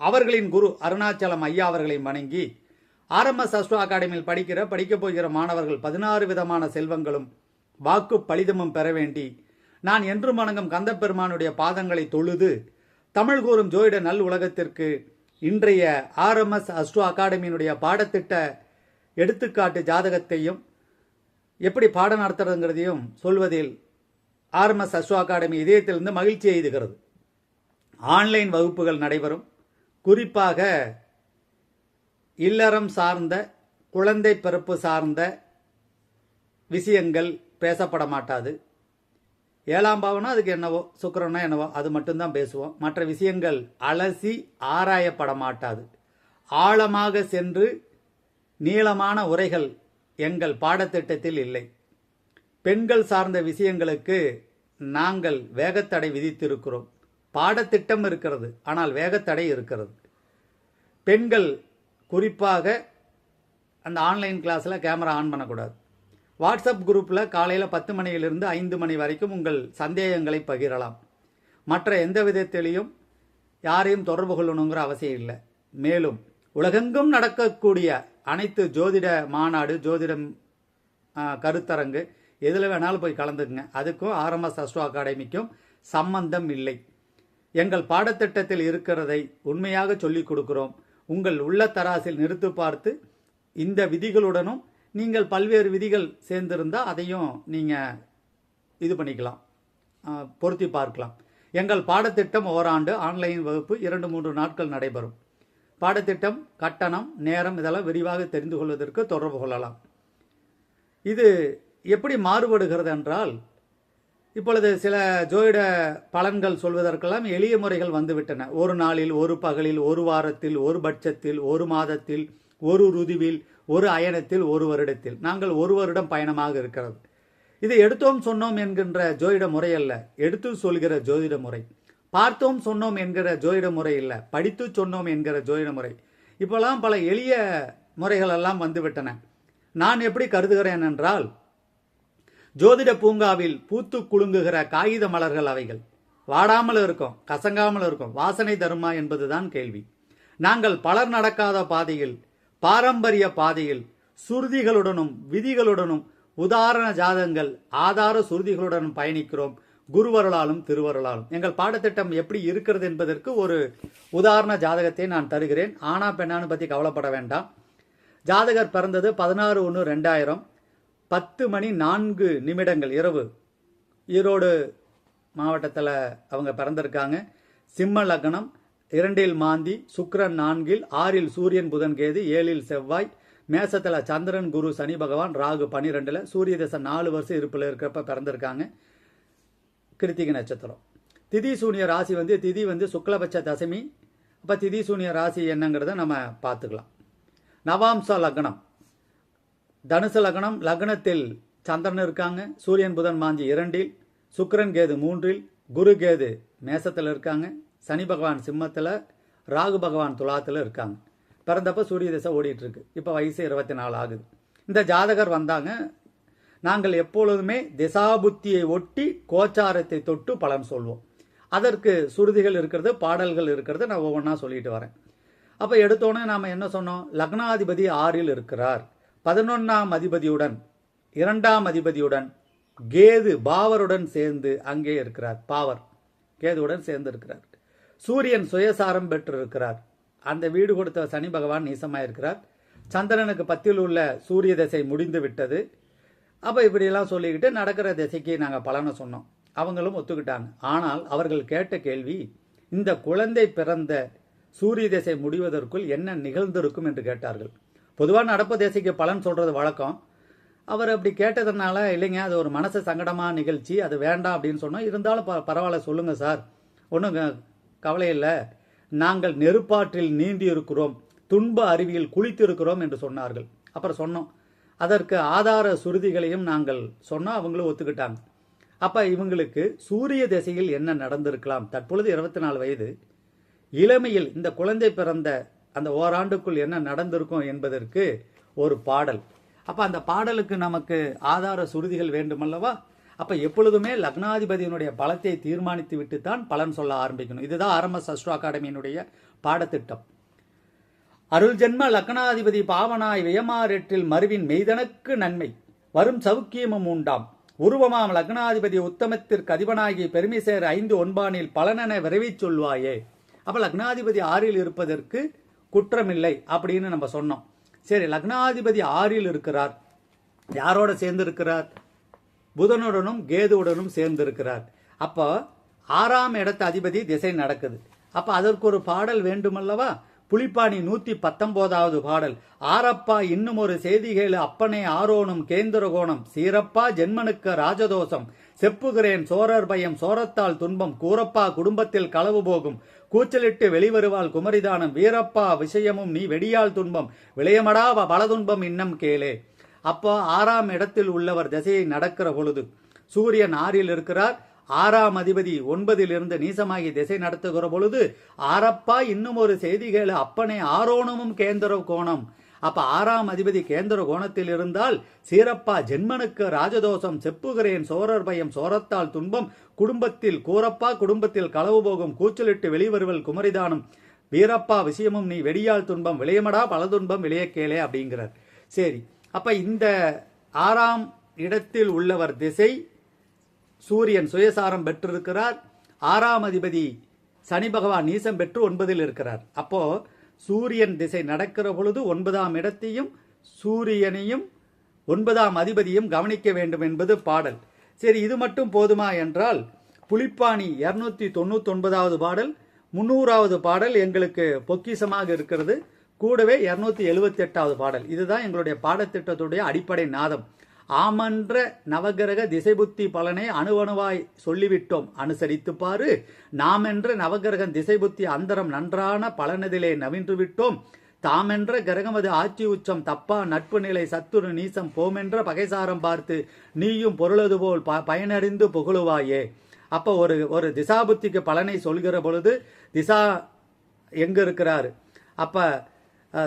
அவர்களின் குரு அருணாச்சலம் ஐயா அவர்களையும் வணங்கி ஆர்எம்எஸ் அஸ்ட்ரோ அகாடமியில் படிக்கிற படிக்கப் போகிற மாணவர்கள் பதினாறு விதமான செல்வங்களும் வாக்கு பலிதமும் பெற வேண்டி நான் என்றும் வணங்கும் கந்தப்பெருமானுடைய பாதங்களை தொழுது தமிழ் கூறும் ஜோயிட நல் உலகத்திற்கு இன்றைய ஆர்எம்எஸ் அஸ்ட்ரோ அகாடமியினுடைய பாடத்திட்ட எடுத்துக்காட்டு ஜாதகத்தையும் எப்படி பாடம் நடத்துறதுங்கிறதையும் சொல்வதில் ஆர்எம்எஸ் அஸ்ட்ரோ அகாடமி இதயத்திலிருந்து மகிழ்ச்சி எய்துகிறது ஆன்லைன் வகுப்புகள் நடைபெறும். குறிப்பாக இல்லறம் சார்ந்த குழந்தை பிறப்பு சார்ந்த விஷயங்கள் பேசப்பட மாட்டாது. ஏழாம் பாவனா அதுக்கு என்னவோ சுக்கிரனா என்னவோ அது மட்டும்தான் பேசுவோம். மற்ற விஷயங்கள் அலசி ஆராயப்பட மாட்டாது. ஆழமாக சென்று நீளமான உரைகள் எங்கள் பாடத்திட்டத்தில் இல்லை. பெண்கள் சார்ந்த விஷயங்களுக்கு நாங்கள் வேகத்தடை விதித்திருக்கிறோம். பாடத்திட்டம் இருக்கிறது ஆனால் வேகத்தடை இருக்கிறது. பெண்கள் குறிப்பாக அந்த ஆன்லைன் கிளாஸில் கேமரா ஆன் பண்ணக்கூடாது. வாட்ஸ்அப் குரூப்பில் காலையில் பத்து மணியிலிருந்து ஐந்து மணி வரைக்கும் உங்கள் சந்தேகங்களை பகிரலாம். மற்ற எந்த விதத்திலையும் யாரையும் தொடர்பு கொள்ளணுங்கிற அவசியம் இல்லை. மேலும் உலகெங்கும் நடக்கக்கூடிய அனைத்து ஜோதிட மாநாடு ஜோதிடம் கருத்தரங்கு எதில் வேணாலும் போய் கலந்துக்குங்க. அதுக்கும் ஆர்எம்எஸ் அஸ்ட்ரோ அகாடமிக்கும் சம்பந்தம் இல்லை. எங்கள் பாடத்திட்டத்தில் இருக்கிறதை உண்மையாக சொல்லிக் கொடுக்கிறோம். உங்கள் உள்ள தராசில் நிறுத்து பார்த்து இந்த விதிகளுடனும் நீங்கள் பல்வேறு விதிகள் சேர்ந்திருந்தால் அதையும் நீங்கள் இது பண்ணிக்கலாம். பொருத்தி பார்க்கலாம். எங்கள் பாடத்திட்டம் ஓராண்டு ஆன்லைன் வகுப்பு இரண்டு மூன்று நாட்கள் நடைபெறும். பாடத்திட்டம் கட்டணம் நேரம் இதெல்லாம் விரிவாக தெரிந்து கொள்வதற்கு தொடர்பு கொள்ளலாம். இது எப்படி மாறுபடுகிறது என்றால் இப்பொழுது சில ஜோதிட பலன்கள் சொல்வதற்கெல்லாம் எளிய முறைகள் வந்துவிட்டன. ஒரு நாளில் ஒரு பகலில் ஒரு வாரத்தில் ஒரு பட்சத்தில் ஒரு மாதத்தில் ஒரு ருதுவில் ஒரு அயனத்தில் ஒரு வருடத்தில். நாங்கள் ஒரு வருடம் பயணமாக இருக்கிறது இது எடுத்தோம் சொன்னோம் என்கின்ற ஜோதிட முறை அல்ல. எடுத்து சொல்கிற ஜோதிட முறை. பார்த்தோம் சொன்னோம் என்கிற ஜோதிட முறை இல்லை. படித்து சொன்னோம் என்கிற ஜோதிட முறை. இப்போல்லாம் பல எளிய முறைகள் எல்லாம் வந்துவிட்டன. நான் எப்படி கருதுகிறேன் என்றால் ஜோதிட பூங்காவில் பூத்து குலுங்குகிற காகித மலர்கள் அவைகள். வாடாமல் இருக்கும் கசங்காமல் இருக்கும் வாசனை தருமா என்பதுதான் கேள்வி. நாங்கள் பலர் நடக்காத பாதையில் பாரம்பரிய பாதையில் சுருதிகளுடனும் விதிகளுடனும் உதாரண ஜாதகங்கள் ஆதார சுருதிகளுடன் பயணிக்கிறோம் குருவருளாலும் திருவருளாலும். எங்கள் பாடத்திட்டம் எப்படி இருக்கிறது என்பதற்கு ஒரு உதாரண ஜாதகத்தை நான் தருகிறேன். ஆனா பெண்ணான்னு பற்றி கவலைப்பட வேண்டாம். ஜாதகர் பிறந்தது பதினாறு ஒன்று ரெண்டாயிரம். பத்து மணி நான்கு நிமிடங்கள் இரவு. ஈரோடு மாவட்டத்தில் அவங்க பிறந்திருக்காங்க. சிம்ம லக்னம் இரண்டில் மாந்தி சுக்கரன் நான்கில் ஆறில் சூரியன் புதன் கேது ஏழில் செவ்வாய் மேசத்தில் சந்திரன் குரு சனி பகவான் ராகு பன்னிரெண்டில் சூரிய தசை நாலு வருஷம் இருப்பில் இருக்கிறப்ப பிறந்திருக்காங்க. கிருத்திகை நட்சத்திரம். திதி சூனிய ராசி வந்து திதி வந்து சுக்லபட்ச தசமி. அப்போ திதி சூனிய ராசி என்னங்கிறத நம்ம பார்த்துக்கலாம். நவாம்ச லக்னம். தனுசு லக்னம் லக்னத்தில் சந்திரன் இருக்காங்க சூரியன் புதன் மாஞ்சி இரண்டில் சுக்கரன் கேது மூன்றில் குரு கேது மேசத்தில் இருக்காங்க சனி பகவான் சிம்மத்தில் ராகு பகவான் துலாத்தில் இருக்காங்க. பிறந்தப்போ சூரிய திசை ஓடிட்டு இருக்கு இப்போ வயசு இருபத்தி நாலு ஆகுது. இந்த ஜாதகர் வந்தாங்க நாங்கள் எப்பொழுதுமே திசாபுத்தியை ஒட்டி கோச்சாரத்தை தொட்டு பலன் சொல்வோம். அதற்கு சுருதிகள் இருக்கிறது பாடல்கள் இருக்கிறது நான் ஒவ்வொன்றா சொல்லிட்டு வரேன். அப்போ எடுத்தோன்னே நாம் என்ன சொன்னோம்? லக்னாதிபதி ஆறில் இருக்கிறார். பதினொன்றாம் அதிபதியுடன் இரண்டாம் அதிபதியுடன் கேது பாவருடன் சேர்ந்து அங்கே இருக்கிறார். பாவர் கேதுவுடன் சேர்ந்து இருக்கிறார் சூரியன் சுயசாரம் பெற்றிருக்கிறார். அந்த வீடு கொடுத்த சனி பகவான் நீசமாயிருக்கிறார். சந்திரனுக்கு பத்தில் உள்ள சூரிய திசை முடிந்து விட்டது அப்போ இப்படியெல்லாம் சொல்லிக்கிட்டு நடக்கிற திசைக்கு நாங்கள் பலனை சொன்னோம். அவங்களும் ஒத்துக்கிட்டாங்க. ஆனால் அவர்கள் கேட்ட கேள்வி இந்த குழந்தை பிறந்த சூரிய திசை முடிவதற்குள் என்ன நிகழ்ந்திருக்கும் என்று கேட்டார்கள். பொதுவாக நடப்பு திசைக்கு பலன் சொல்கிறது வழக்கம். அவர் அப்படி கேட்டதுனால இல்லைங்க அது ஒரு மனசு சங்கடமான நிகழ்ச்சி அது வேண்டாம் அப்படின்னு சொன்னோம். இருந்தாலும் ப- பரவாயில்ல சொல்லுங்கள் சார். ஒன்றும் கவலை இல்லை. நாங்கள் நெருப்பாற்றில் நீண்டி இருக்கிறோம் துன்ப அருவியில் குளித்திருக்கிறோம் என்று சொன்னார்கள். அப்புறம் சொன்னோம். அதற்கு ஆதார சுருதிகளையும் நாங்கள் சொன்னோம். அவங்களும் ஒத்துக்கிட்டாங்க. அப்போ இவங்களுக்கு சூரிய திசையில் என்ன நடந்திருக்கலாம்? தற்பொழுது இருபத்தி நாலு வயது. இளமையில் இந்த குழந்தை பிறந்த அந்த ஓராண்டுக்குள் என்ன நடந்திருக்கும் என்பதற்கு ஒரு பாடல். அப்போ அந்த பாடலுக்கு நமக்கு ஆதார சுருதிகள் வேண்டுமல்லவா? அப்போ எப்பொழுதுமே லக்னாதிபதியினுடைய பலத்தை தீர்மானித்து விட்டு தான் பலன் சொல்ல ஆரம்பிக்கணும். இதுதான் ஆரம்ப சஸ்ட்ரோ அகாடமியினுடைய பாடத்திட்டம். அருள் ஜென்ம லக்னாதிபதி பாவனாய் வியமாரெட்டில் மருவின் மெய்தனக்கு நன்மை. வரும் சவுக்கியமும் உண்டாம். உருவமாம் லக்னாதிபதி உத்தமத்திற்கு அதிபனாகி பெருமை சேர் ஐந்து ஒன்பானில் பலனென விரைவிச் சொல்வாயே. அப்ப லக்னாதிபதி ஆறில் இருப்பதற்கு குற்றமில்லை அப்படின்னு நம்ம சொன்னோம். சரி லக்னாதிபதி ஆறில் இருக்கிறார். யாரோட சேர்ந்து இருக்கிறார் புதனுடனும் கேதுவுடனும் சேர்ந்து இருக்கிறார் அப்போ ஆறாம் இடத்து அதிபதி திசை நடக்குது. அப்போ அதற்கு ஒரு பாடல் வேண்டுமல்லவா? புலிப்பாணி நூத்தி பத்தொன்பதாவது பாடல். ஆரப்பா இன்னும் ஒரு செய்திகள் அப்பனே ஆரோனும் கேந்திரகோணம். சீரப்பா ஜென்மனுக்கு ராஜதோஷம். செப்புகிறேன் சோரர் பயம் சோரத்தால் துன்பம். கூரப்பா குடும்பத்தில் களவு போகும். கூச்சலிட்டு வெளிவருவாள் குமரிதானம் வீரப்பா விஷயமும் நீ வெடியால் துன்பம் விளையமடா பலதுன்பம் இன்னம் கேளே அப்போ ஆறாம் இடத்தில் உள்ளவர் திசையை நடக்கிற பொழுது சூரியன் ஆறில் இருக்கிறார். ஆறாம் அதிபதி ஒன்பதில் இருந்து நீசமாகி திசை நடத்துகிற பொழுது ஆரப்பா இன்னும் ஒரு செய்திகள் அப்பனே ஆரோணமும் கேந்திர கோணம். அப்ப ஆறாம் அதிபதி கேந்திர கோணத்தில் இருந்தால் சீரப்பா ஜென்மனுக்கு ராஜதோஷம் செப்புகிறேன் சோரர் பயம் சோரத்தால் துன்பம் குடும்பத்தில் கூரப்பா குடும்பத்தில் களவு போகும் கூச்சலிட்டு வெளிவருவல் குமரிதானம். வீரப்பா விஷயமும் நீ வெடியால் துன்பம் விளையமடா பல துன்பம் விளைய கேளே அப்படிங்கிறார். சரி அப்ப இந்த ஆறாம் இடத்தில் உள்ளவர் திசை சூரியன் சுயசாரம் பெற்றிருக்கிறார். ஆறாம் அதிபதி சனி பகவான் நீசம் பெற்று ஒன்பதில் இருக்கிறார். அப்போ சூரியன் திசை நடக்கிற பொழுது ஒன்பதாம் இடத்தையும் சூரியனையும் ஒன்பதாம் அதிபதியும் கவனிக்க வேண்டும் என்பது பாடல். சரி இது மட்டும் போதுமா என்றால் புலிப்பாணி இருநூத்தி தொண்ணூத்தி ஒன்பதாவது பாடல் முன்னூறாவது பாடல் எங்களுக்கு பொக்கிசமாக இருக்கிறது. கூடவே இருநூத்தி எழுபத்தி எட்டாவது பாடல். இதுதான் எங்களுடைய பாடத்திட்டத்துடைய அடிப்படை நாதம். ஆமன்ற நவகிரக திசைபுத்தி பலனை அணுவணுவாய் சொல்லிவிட்டோம். அனுசரித்து பாரு. நாமென்ற நவகிரகன் திசைபுத்தி அந்தரம் நன்றான பலனதிலே நவின்று விட்டோம் தாமென்ற கிரகமது ஆட்சி உச்சம் தப்பா நட்பு நிலை சத்துரு நீசம் போமென்ற பகைசாரம் பார்த்து நீயும் பொருளது போல் ப பயனறிந்து புகழுவாயே. அப்ப ஒரு ஒரு திசாபுத்திக்கு பலனை சொல்கிற பொழுது திசா எங்க இருக்கிறாரு அப்ப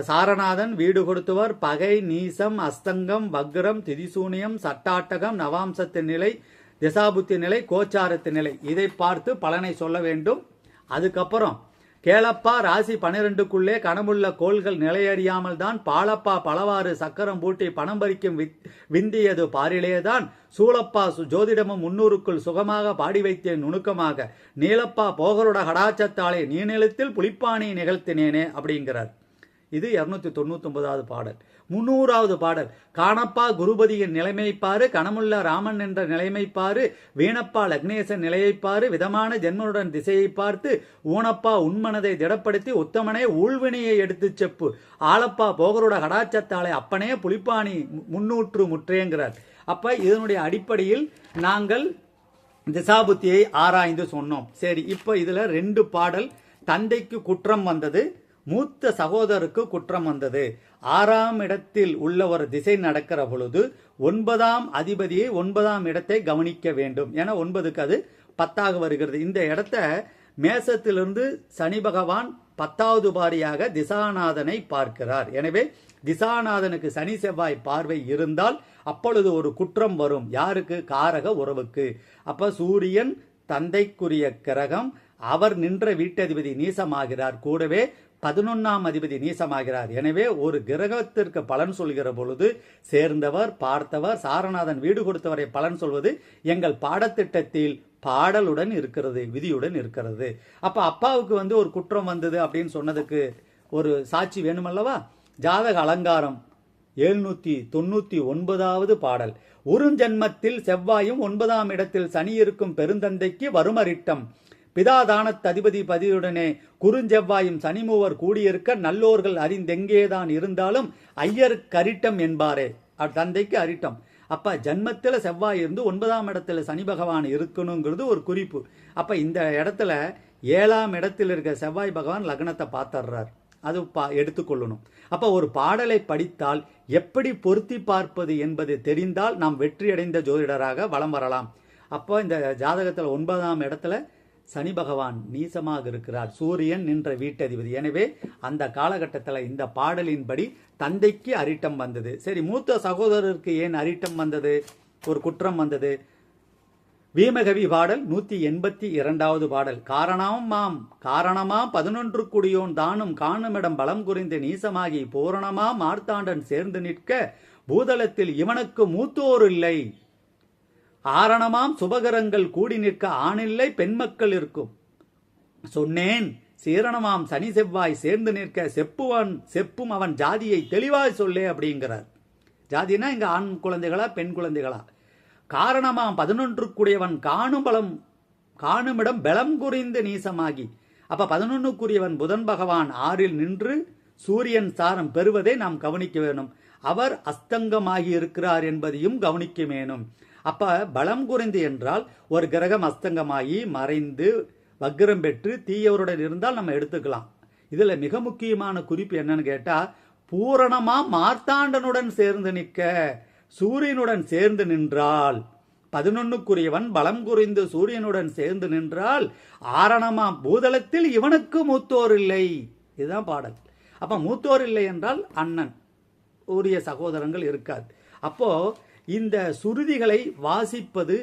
சாரநாதன் வீடு கொடுத்தவர் பகை நீசம் அஸ்தங்கம் வக்ரம் திதிசூனியம் சட்டாட்டகம் நவாம்சத்தின் நிலை திசாபுத்தி நிலை கோச்சாரத்து நிலை. இதை பார்த்து பலனை சொல்ல வேண்டும். அதுக்கப்புறம் கேளப்பா ராசி பனிரெண்டுக்குள்ளே கனமுள்ள கோள்கள் நிலையறியாமல் தான் பாலப்பா பலவாறு சக்கரம் பூட்டி பணம் பறிக்கும் விந்தியது பாரிலேதான். சூளப்பா ஜோதிடமும் முன்னூறுக்குள் சுகமாக பாடி வைத்தேன் நுணுக்கமாக. நீலப்பா போகரோட கடாச்சத்தாலே நீநிலத்தில் புலிப்பாணி நிகழ்த்தினேனே அப்படிங்கிறார். இது இருநூத்தி தொண்ணூத்தொன்பதாவது பாடல். முன்னூறாவது பாடல். காணப்பா குருபதியின் நிலைமைப்பாரு கணமுள்ள ராமன் என்ற நிலைமைப்பாரு வீணப்பா லக்னேசன் நிலையைப்பாரு விதமான ஜென்மனுடன் திசையை பார்த்து ஊனப்பா உண்மனதை திடப்படுத்தி உத்தமனே ஊழ்வினையை எடுத்து செப்பு. ஆலப்பா போகரோட கடாச்சத்தாலை அப்பனே புலிப்பாணி மு- முன்னூற்று முற்றேங்கிறார். அப்ப இதனுடைய அடிப்படையில் நாங்கள் திசாபுத்தியை ஆராய்ந்து சொன்னோம். சரி இப்போ இதுல ரெண்டு பாடல் தந்தைக்கு குற்றம் வந்தது மூத்த சகோதரருக்கு குற்றம் வந்தது. ஆறாம் இடத்தில் உள்ள ஒரு திசை நடக்கிற பொழுது ஒன்பதாம் அதிபதியை ஒன்பதாம் இடத்தை கவனிக்க வேண்டும். என ஒன்பதுக்கு அது பத்தாக வருகிறது. இந்த இடத்த மேசத்திலிருந்து சனி பகவான் பத்தாவது பாரியாக திசாநாதனை பார்க்கிறார். எனவே திசாநாதனுக்கு சனி செவ்வாய் பார்வை இருந்தால் அப்பொழுது ஒரு குற்றம் வரும். யாருக்கு? காரக உறவுக்கு. அப்ப சூரியன் தந்தைக்குரிய கிரகம் அவர் நின்ற வீட்டதிபதி நீசமாகிறார். கூடவே பதினொன்னாம் அதிபதி நீசமாகிறார். எனவே ஒரு கிரகத்திற்கு பலன் சொல்கிற பொழுது சேர்ந்தவர் பார்த்தவர் சாரநாதன் வீடு கொடுத்தவரை பலன் சொல்வது எங்கள் பாடத்திட்டத்தில் பாடலுடன் இருக்கிறது விதியுடன் இருக்கிறது. அப்ப அப்பாவுக்கு வந்து ஒரு குற்றம் வந்தது அப்படின்னு சொன்னதுக்கு ஒரு சாட்சி வேணுமல்லவா? ஜாதக அலங்காரம் எழுநூத்தி தொண்ணூத்தி ஒன்பதாவது பாடல். உறுஞ்சென்மத்தில் செவ்வாயும் ஒன்பதாம் இடத்தில் சனி இருக்கும் பெருந்தந்தைக்கு வருமரிட்டம் பிதாதானத் அதிபதி பதியுடனே குறுஞ்செவ்வாயும் சனிமூவர் கூடியிருக்க நல்லோர்கள் அறிந்தெங்கேதான் இருந்தாலும் ஐயருக்கு அரிட்டம் என்பாரே. தந்தைக்கு அரிட்டம். அப்ப ஜன்மத்தில் செவ்வாய் இருந்து ஒன்பதாம் இடத்துல சனி பகவான் இருக்கணுங்கிறது ஒரு குறிப்பு. அப்ப இந்த இடத்துல ஏழாம் இடத்தில் இருக்க செவ்வாய் பகவான் லக்னத்தை பார்த்துடுறார். அது பா எடுத்துக்கொள்ளணும் அப்போ ஒரு பாடலை படித்தால் எப்படி பொருத்தி பார்ப்பது என்பது தெரிந்தால் நாம் வெற்றியடைந்த ஜோதிடராக வலம் வரலாம். அப்போ இந்த ஜாதகத்தில் ஒன்பதாம் இடத்துல சனி பகவான் நீசமாக இருக்கிறார். சூரியன் நின்ற வீட்டதிபதி. எனவே அந்த காலகட்டத்தில் இந்த பாடலின்படி தந்தைக்கு அரிட்டம் வந்தது. சரி மூத்த சகோதரருக்கு ஏன் அரிட்டம் வந்தது? ஒரு குற்றம் வந்தது. வீமகவி பாடல் நூத்தி எண்பத்தி இரண்டாவது பாடல். காரணமாம் காரணமாம் பதினொன்று குடியோன் தானும் காணுமிடம் பலம் குறிந்து நீசமாகி பூரணமாம் மார்த்தாண்டன் சேர்ந்து நிற்க பூதளத்தில் இவனுக்கு மூத்தோர் இல்லை. ஆரணமாம் சுபகரங்கள் கூடி நிற்க ஆணில்லை பெண்மக்கள் இருக்கும். சொன்னேன் சீரணமாம் சனி செவ்வாய் சேர்ந்து நிற்க செப்புவன் செப்பும் அவன் ஜாதியை தெளிவாய் சொல்லே அப்படிங்கிறார். ஜாதினா இங்க ஆண் குழந்தைகளா பெண் குழந்தைகளா? காரணமாம் பதினொன்றுக்குரியவன் காணும் பலம் காணுமிடம் பலம் குறிந்து நீசமாகி. அப்ப பதினொன்னுக்குரியவன் புதன் பகவான் ஆறில் நின்று சூரியன் சாரம் பெறுவதை நாம் கவனிக்க வேணும். அவர் அஸ்தங்கமாகி இருக்கிறார் என்பதையும் கவனிக்க வேணும். அப்ப பலம் குறைந்து என்றால் ஒரு கிரகம் அஸ்தங்கமாகி மறைந்து வக்கிரம் பெற்று தீயவருடன் இருந்தால் நம்ம எடுத்துக்கலாம். இதுல மிக முக்கியமான குறிப்பு என்னன்னு கேட்டா பூரணமா மார்த்தாண்டனுடன் சேர்ந்து நிற்க சூரியனுடன் சேர்ந்து நின்றால் பதினொன்னுக்குரியவன் பலம் குறைந்து சூரியனுடன் சேர்ந்து நின்றால் ஆரணமா பூதளத்தில் இவனுக்கு மூத்தோர் இல்லை. இதுதான் பாடல். அப்ப மூத்தோர் இல்லை என்றால் அண்ணன் உரிய சகோதரங்கள் இருக்காது. அப்போ இந்த சுருதிகளை வாசிப்பது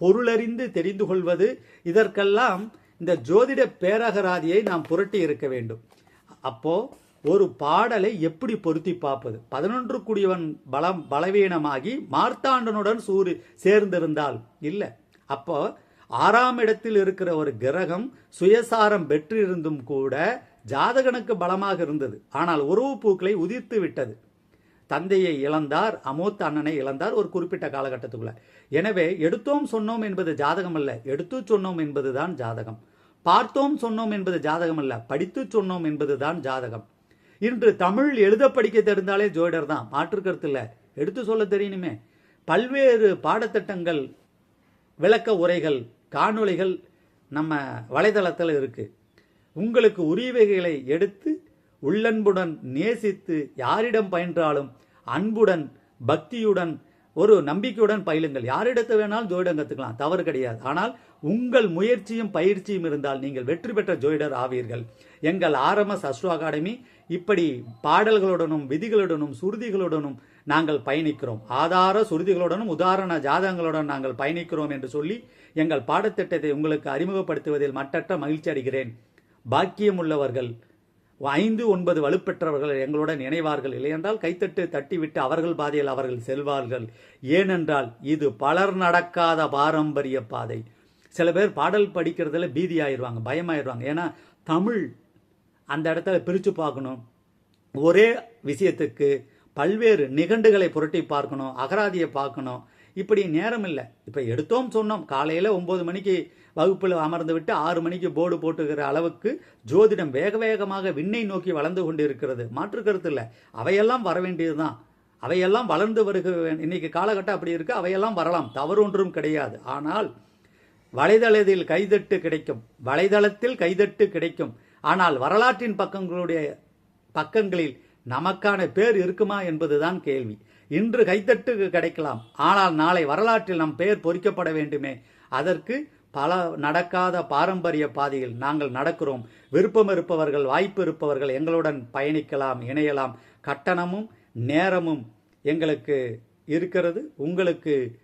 பொருளறிந்து தெரிந்து கொள்வது இதற்கெல்லாம் இந்த ஜோதிட பேரகராதியை நாம் புரட்டி இருக்க வேண்டும். அப்போ ஒரு பாடலை எப்படி பொருத்தி பார்ப்பது? பதினொன்று குடியவன் பலம் பலவீனமாகி மார்த்தாண்டனுடன் சூரி சேர்ந்திருந்தால் இல்லை. அப்போ ஆறாம் இடத்தில் இருக்கிற ஒரு கிரகம் சுயசாரம் பெற்றிருந்தும் கூட ஜாதகனுக்கு பலமாக இருந்தது. ஆனால் உறவு பூக்களை உதிர்த்து விட்டது. தந்தையை இழந்தார் அமோத்த அண்ணனை இழந்தார் ஒரு குறிப்பிட்ட காலகட்டத்துக்குள்ள. எனவே எடுத்தோம் சொன்னோம் என்பது ஜாதகம் அல்ல எடுத்து சொன்னோம் என்பதுதான் ஜாதகம். பார்த்தோம் சொன்னோம் என்பது ஜாதகம் அல்ல படித்து சொன்னோம் என்பதுதான் ஜாதகம். இன்று தமிழ் எழுத படிக்க தெரிந்தாலே ஜோடர் தான் மாற்று கருத்து இல்லை. எடுத்து சொல்ல தெரியணுமே. பல்வேறு பாடத்திட்டங்கள் விளக்க உரைகள் காணொளிகள் நம்ம வலைதளத்தில் இருக்கு. உங்களுக்கு உரிவைகளை எடுத்து உள்ளன்புடன் நேசித்து யாரிடம் பயின்றாலும் அன்புடன் பக்தியுடன் ஒரு நம்பிக்கையுடன் பயிலுங்கள். யாரிடத்து வேணாலும் ஜோயிடம் கற்றுக்கலாம் தவறு கிடையாது. ஆனால் உங்கள் முயற்சியும் பயிற்சியும் இருந்தால் நீங்கள் வெற்றி பெற்ற ஜோயிடர் ஆவீர்கள். எங்கள் ஆர்எம்எஸ் அஸ்ட்ரோ அகாடமி இப்படி பாடல்களுடனும் விதிகளுடனும் சுருதிகளுடனும் நாங்கள் பயணிக்கிறோம். ஆதார சுருதிகளுடனும் உதாரண ஜாதகங்களுடன் நாங்கள் பயணிக்கிறோம் என்று சொல்லி எங்கள் பாடத்திட்டத்தை உங்களுக்கு அறிமுகப்படுத்துவதில் மட்டற்ற மகிழ்ச்சி அடைகிறேன். பாக்கியம் உள்ளவர்கள் ஐந்து ஒன்பது வலுப்பெற்றவர்கள் எங்களுடன் இணைவார்கள் இல்லையென்றால் கைத்தட்டு தட்டிவிட்டு அவர்கள் பாதையில் அவர்கள் செல்வார்கள். ஏனென்றால் இது பலர் நடக்காத பாரம்பரிய பாதை. சில பேர் பாடல் படிக்கிறதுல பீதி ஆயிடுவாங்க பயமாயிடுவாங்க ஏன்னா தமிழ் அந்த இடத்துல பிரித்து பார்க்கணும். ஒரே விஷயத்துக்கு பல்வேறு நிகண்டுகளை புரட்டி பார்க்கணும் அகராதியை பார்க்கணும். இப்படி நேரம் இல்லை இப்போ எடுத்தோம் சொன்னோம். காலையில் ஒம்பது மணிக்கு வகுப்பில் அமர்ந்து விட்டு ஆறு மணிக்கு போர்டு போட்டுக்கிற அளவுக்கு ஜோதிடம் வேக வேகமாக விண்ணை நோக்கி வளர்ந்து கொண்டு இருக்கிறது மாற்று கருத்து இல்லை. அவையெல்லாம் வர வேண்டியதுதான். அவையெல்லாம் வளர்ந்து வருக இன்னைக்கு காலகட்டம் அப்படி இருக்கு. அவையெல்லாம் வரலாம். தவறு ஒன்றும் கிடையாது. ஆனால் வலைதளத்தில் கைதட்டு கிடைக்கும். வலைதளத்தில் கைதட்டு கிடைக்கும். ஆனால் வரலாற்றின் பக்கங்களுடைய பக்கங்களில் நமக்கான பேர் இருக்குமா என்பதுதான் கேள்வி. இன்று கைத்தட்டு கிடைக்கலாம். ஆனால் நாளை வரலாற்றில் நம் பெயர் பொறிக்கப்பட வேண்டுமே. அதற்கு பல நடக்காத பாரம்பரிய பாதையில் நாங்கள் நடக்கிறோம். விருப்பம் இருப்பவர்கள் வாய்ப்பு இருப்பவர்கள் எங்களுடன் பயணிக்கலாம் இணையலாம். கட்டணமும் நேரமும் எங்களுக்கு இருக்கிறது. உங்களுக்கு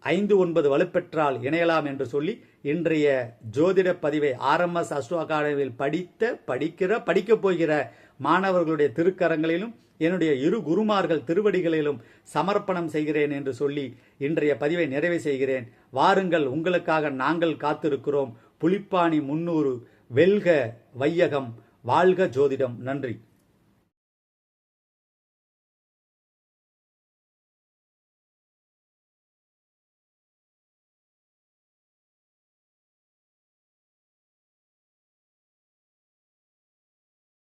ஐந்து ஒன்பது வலுப்பெற்றால் இணையலாம் என்று சொல்லி இன்றைய ஜோதிட பதிவை ஆர்எம்எஸ் அஸ்ட்ரோ அகாடமியில் படித்த படிக்கிற படிக்கப் போகிற மாணவர்களுடைய திருக்கரங்களிலும் என்னுடைய இரு குருமார்கள் திருவடிகளிலும் சமர்ப்பணம் செய்கிறேன் என்று சொல்லி இன்றைய பதிவை நிறைவு செய்கிறேன். வாருங்கள் உங்களுக்காக நாங்கள் காத்திருக்கிறோம். புலிப்பாணி முன்னூறு வெல்க வையகம் வாழ்க ஜோதிடம். நன்றி.